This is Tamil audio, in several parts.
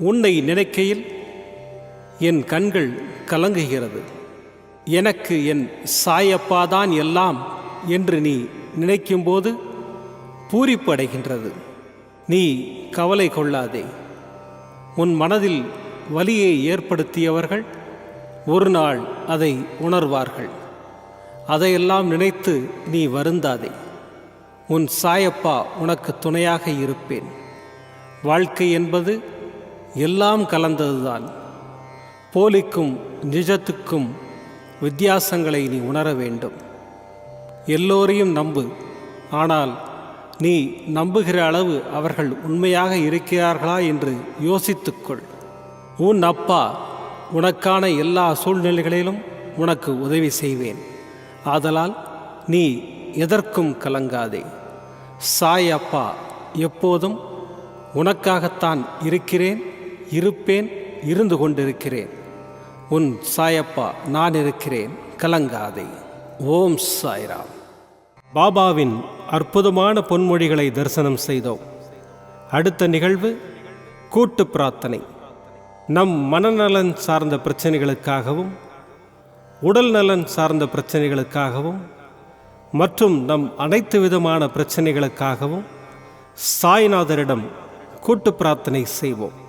உன்னை நினைக்கையில் என் கண்கள் கலங்குகிறது. எனக்கு என் சாயப்பாதான் எல்லாம் என்று நீ நினைக்கும்போது பூரிப்படைகின்றது. நீ கவலை கொள்ளாதே. உன் மனதில் வலியை ஏற்படுத்தியவர்கள் ஒரு நாள் அதை உணர்வார்கள். அதையெல்லாம் நினைத்து நீ வருந்தாதே. உன் சாயப்பா உனக்கு துணையாக இருப்பேன். வாழ்க்கை என்பது எல்லாம் கலந்ததுதான். போலிக்கும் நிஜத்துக்கும் வித்தியாசங்களை நீ உணர வேண்டும். எல்லோரையும் நம்பு. ஆனால் நீ நம்புகிற அளவு அவர்கள் உண்மையாக இருக்கிறார்களா என்று யோசித்துக்கொள். உன் அப்பா உனக்கான எல்லா சூழ்நிலைகளிலும் உனக்கு உதவி செய்வேன். ஆதலால் நீ எதற்கும் கலங்காதே. சாய் அப்பா எப்போதும் உனக்காகத்தான் இருக்கிறேன். இருப்பேன் இருந்து கொண்டிருக்கிறேன். உன் சாயப்பா நான் இருக்கிறேன் கலங்காதே. ஓம் சாய்ராம். பாபாவின் அற்புதமான பொன்மொழிகளை தரிசனம் செய்தோம். அடுத்த நிகழ்வு கூட்டு பிரார்த்தனை. நம் மனநலன் சார்ந்த பிரச்சனைகளுக்காகவும் உடல் நலன் சார்ந்த பிரச்சனைகளுக்காகவும் மற்றும் நம் அனைத்து விதமான பிரச்சனைகளுக்காகவும் சாய்நாதரிடம் கூட்டு பிரார்த்தனை செய்வோம்.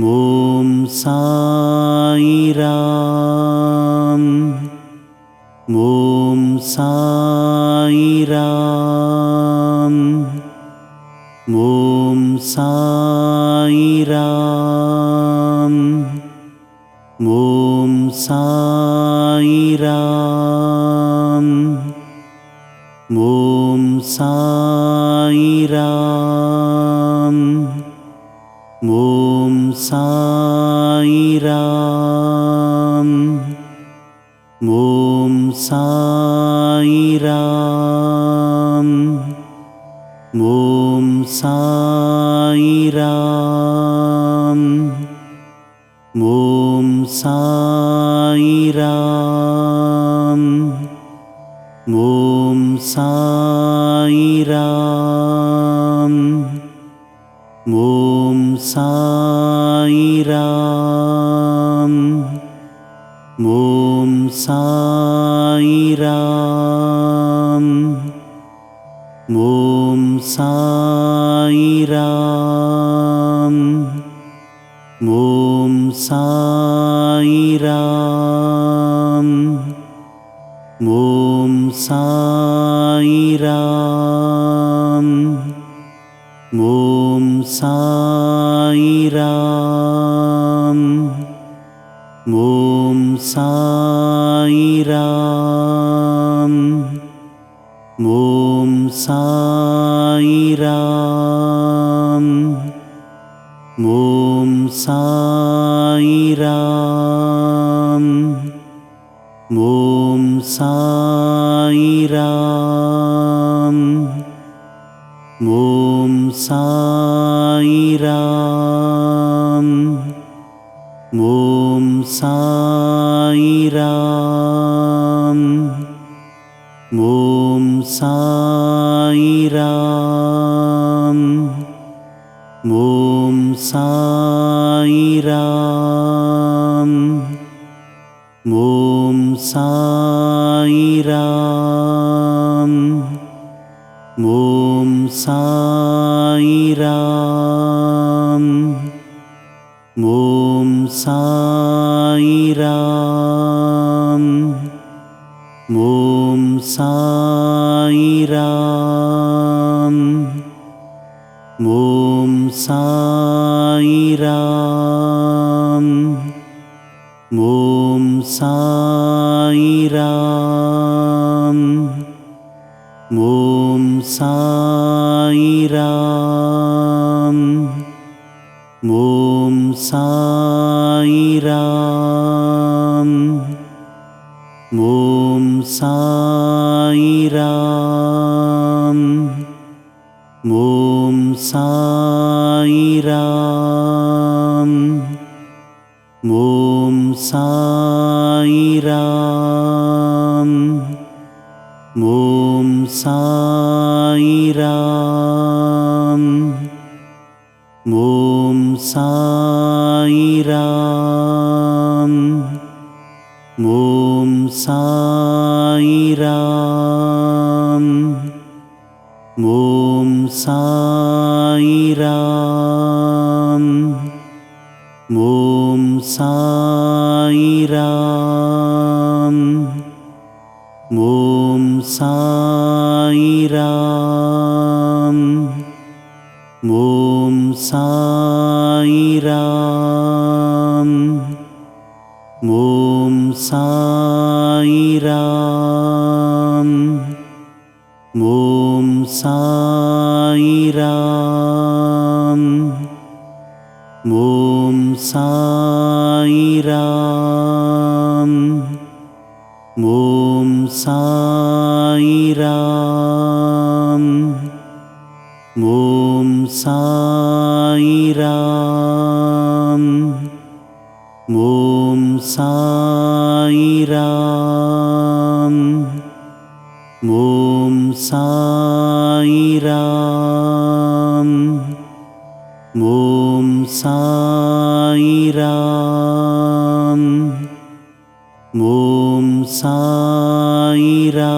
ॐ साईराम ॐ साईराम ॐ साईराम ॐ सा ॐ सा ॐ सा रा ॐ सा ं सा ॐ सा साई राम ॐ सा मों सा ॐ सा ॐ सा ॐ सा ईरा ॐ सा ॐ सा साईराम ॐ साईराम ॐ साईराम ॐ साईराम ॐ साईराम ॐ सा रा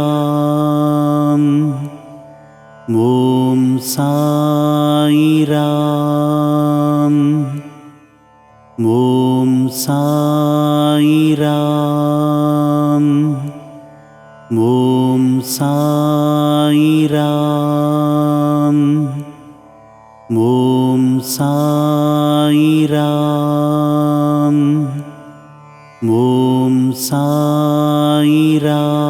ॐ सा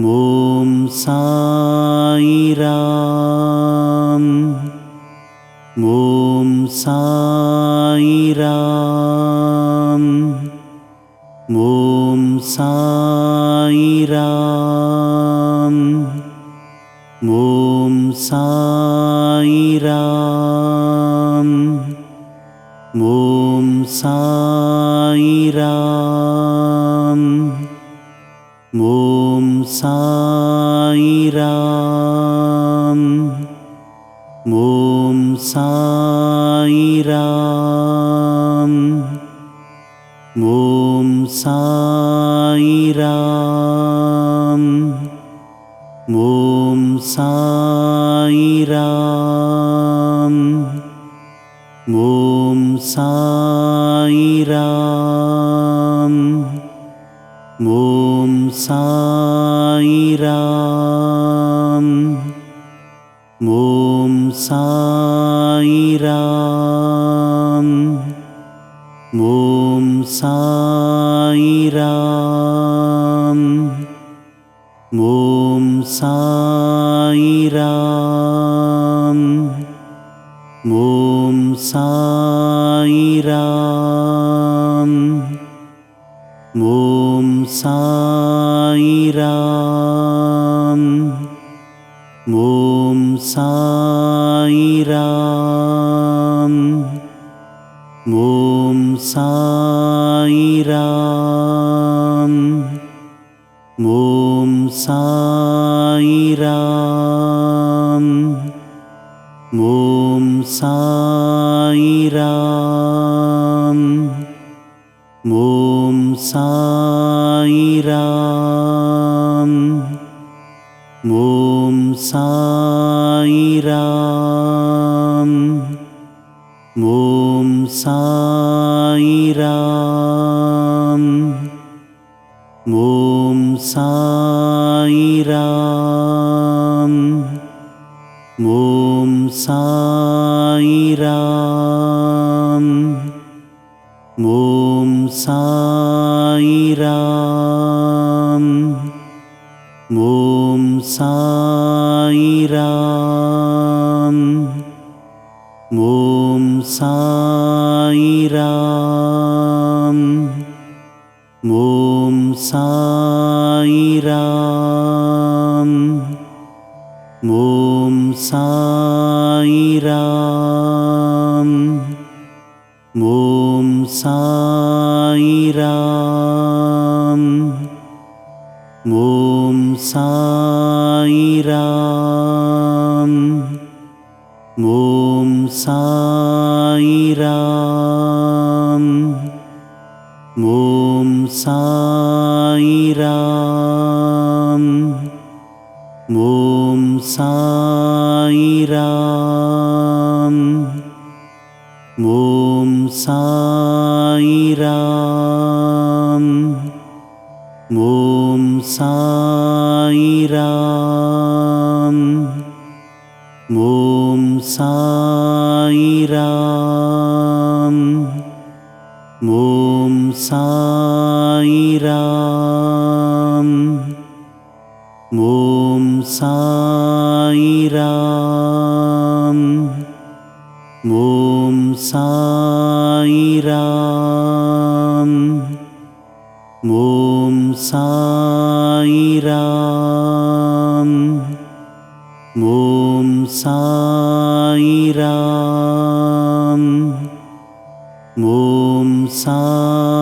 ॐ सा ॐ सा ॐ सा ीरां सा साईराम। ॐ साईराम। ॐ साईराम। ॐ साईराम। ॐ साईराम। ॐ सा পাইরা मों सा मों सा ॐ सा ॐ सा ॐ सा रा ॐ सा ं सां मों सा ॐ सा मों सा मों सा मों सां